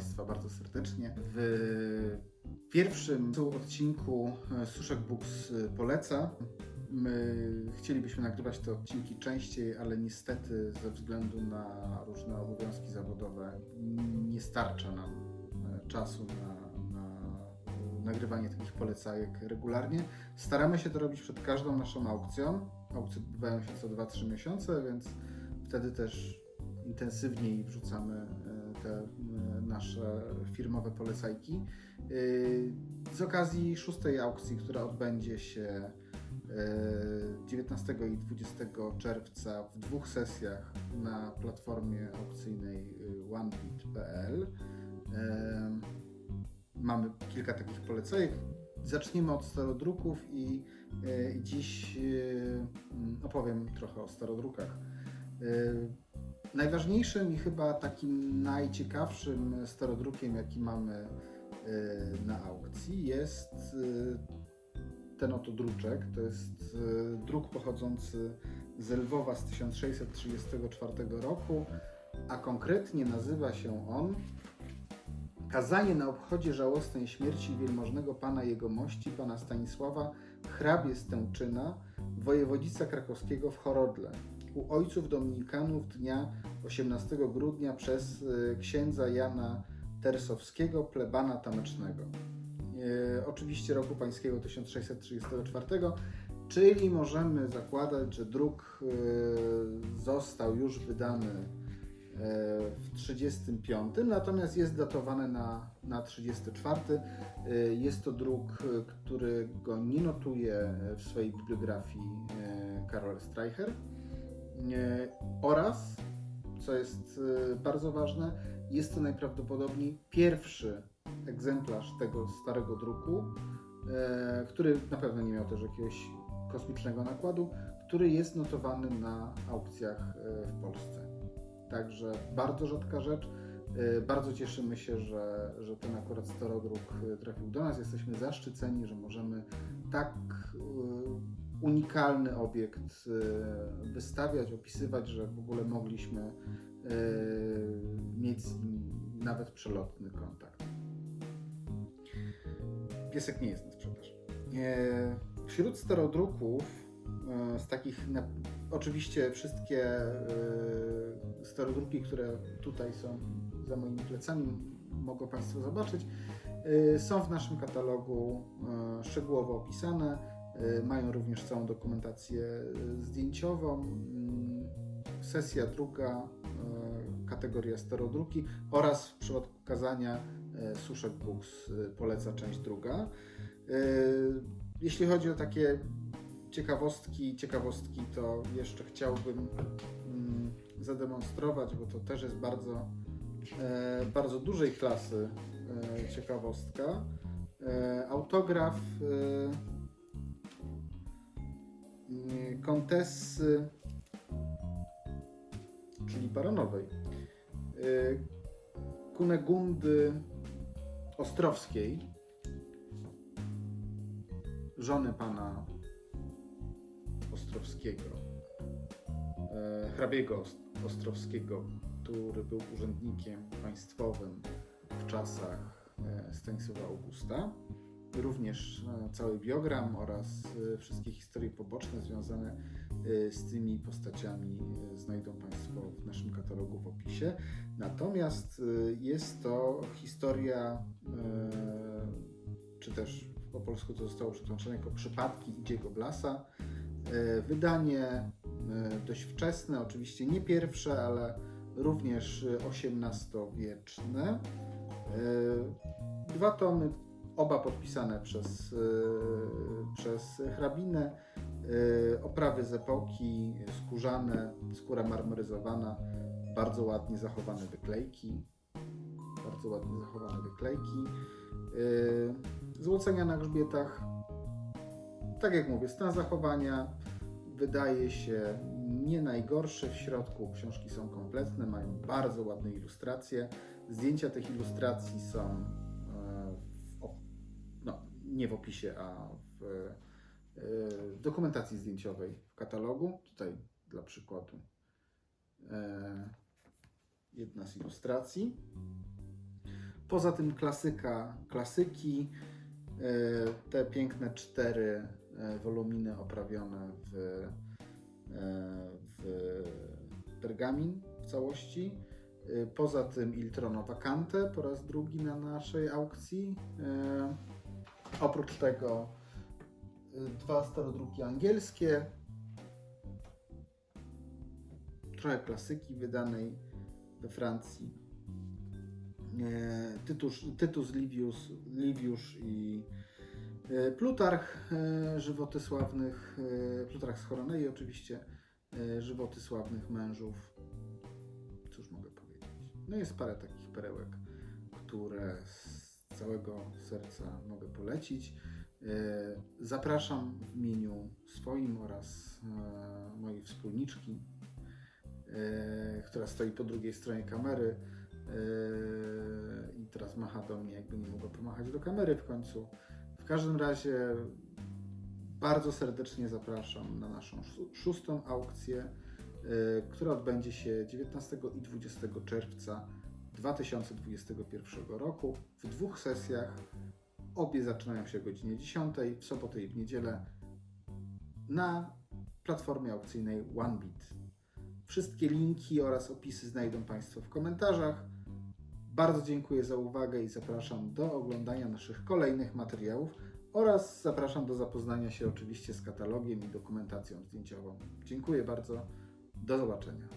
Państwa bardzo serdecznie. W pierwszym odcinku e, Suszek Books e, poleca. My chcielibyśmy nagrywać te odcinki częściej, ale niestety ze względu na różne obowiązki zawodowe nie starcza nam e, czasu na, na nagrywanie takich polecajek regularnie. Staramy się to robić przed każdą naszą aukcją. Aukcje odbywają się co 2-3 miesiące, więc wtedy też intensywniej wrzucamy te e, nasze firmowe polecajki. E, Z okazji szóstej aukcji, która odbędzie się e, 19 i 20 czerwca w dwóch sesjach na platformie aukcyjnej e, onebit.pl. E, Mamy kilka takich polecajek. Zaczniemy od starodruków i e, i dziś e, opowiem trochę o starodrukach. Najważniejszym i chyba takim najciekawszym starodrukiem, jaki mamy e, na aukcji, jest e, ten oto druczek. To jest e, druk pochodzący z Lwowa z 1634 roku, a konkretnie nazywa się on Kazanie na obchodzie żałosnej śmierci wielmożnego pana jegomości, pana Stanisława, hrabie Stęczyna, wojewodzica krakowskiego w Chorodle, u ojców dominikanów dnia 18 grudnia przez e, księdza Jana Tersowskiego, plebana tamecznego. E, oczywiście roku pańskiego 1634, czyli możemy zakładać, że druk e, został już wydany w 35, natomiast jest datowany na, na 34. Jest to druk, który go nie notuje w swojej bibliografii Karol Streicher oraz, co jest e, bardzo ważne, jest to najprawdopodobniej pierwszy egzemplarz tego starego druku, e, który na pewno nie miał też jakiegoś kosmicznego nakładu, który jest notowany na aukcjach e, w Polsce. Także bardzo rzadka rzecz. E, Bardzo cieszymy się, że, że ten akurat starodruk e, trafił do nas. Jesteśmy zaszczyceni, że możemy tak e, unikalny obiekt e, wystawiać, opisywać, że w ogóle mogliśmy e, mieć z nim nawet przelotny kontakt. Piesek nie jest na sprzedaż. Wśród starodruków e, z takich, oczywiście wszystkie starodruki, które tutaj są za moimi plecami, mogą Państwo zobaczyć, są w naszym katalogu szczegółowo opisane. E, Mają również całą dokumentację e, zdjęciową. Mm, Sesja druga, e, kategoria starodruki oraz w przypadku kazania Suszek Books poleca część druga. Jeśli chodzi o takie ciekawostki, ciekawostki, to jeszcze chciałbym mm, zademonstrować, bo to też jest bardzo, e, bardzo dużej klasy e, ciekawostka. E, autograf kontesy, czyli baronowej, e, Kunegundy Ostrowskiej, żony pana Ostrowskiego, e, hrabiego Os- Ostrowskiego, który był urzędnikiem państwowym w czasach e, Stanisława Augusta. Również e, cały biogram oraz e, wszystkie historie poboczne związane e, z tymi postaciami e, znajdą Państwo w naszym katalogu w opisie. Natomiast jest to historia, czy też po polsku to zostało przetłumaczone jako Przypadki Idziego Blasa. Wydanie dość wczesne, oczywiście nie pierwsze, ale również XVIII-wieczne. Dwa tomy, oba podpisane przez, e, przez hrabinę. E, Oprawy z epoki, skórzane, skóra marmoryzowana, bardzo ładnie zachowane wyklejki. Bardzo ładnie zachowane wyklejki. E, Złocenia na grzbietach. Tak jak mówię, stan zachowania wydaje się nie najgorszy. W środku książki są kompletne, mają bardzo ładne ilustracje. Zdjęcia tych ilustracji są nie w opisie, a w, e, w dokumentacji zdjęciowej w katalogu. Tutaj dla przykładu e, jedna z ilustracji. Poza tym klasyka, klasyki, e, te piękne cztery woluminy oprawione w, w pergamin w całości. Poza tym Il Trono Vacante po raz drugi na naszej aukcji. Oprócz tego e, dwa starodruki angielskie, trochę klasyki wydanej we Francji. E, Tytusz, Tytus Livius, Liviusz i e, Plutarch, e, żywoty sławnych, Plutarch z Choronei oczywiście, żywoty sławnych mężów. Cóż mogę powiedzieć? No jest parę takich perełek, które z całego serca mogę polecić. E, Zapraszam w imieniu swoim oraz e, mojej wspólniczki, e, która stoi po drugiej stronie kamery i teraz macha do mnie, jakby nie mogła pomachać do kamery w końcu. W każdym razie bardzo serdecznie zapraszam na naszą szó- szóstą aukcję, która odbędzie się 19 i 20 czerwca 2021 roku w dwóch sesjach. Obie zaczynają się o godzinie 10 w sobotę i w niedzielę na platformie aukcyjnej OneBit. Wszystkie linki oraz opisy znajdą Państwo w komentarzach. Bardzo dziękuję za uwagę i zapraszam do oglądania naszych kolejnych materiałów oraz zapraszam do zapoznania się oczywiście z katalogiem i dokumentacją zdjęciową. Dziękuję bardzo. Do zobaczenia.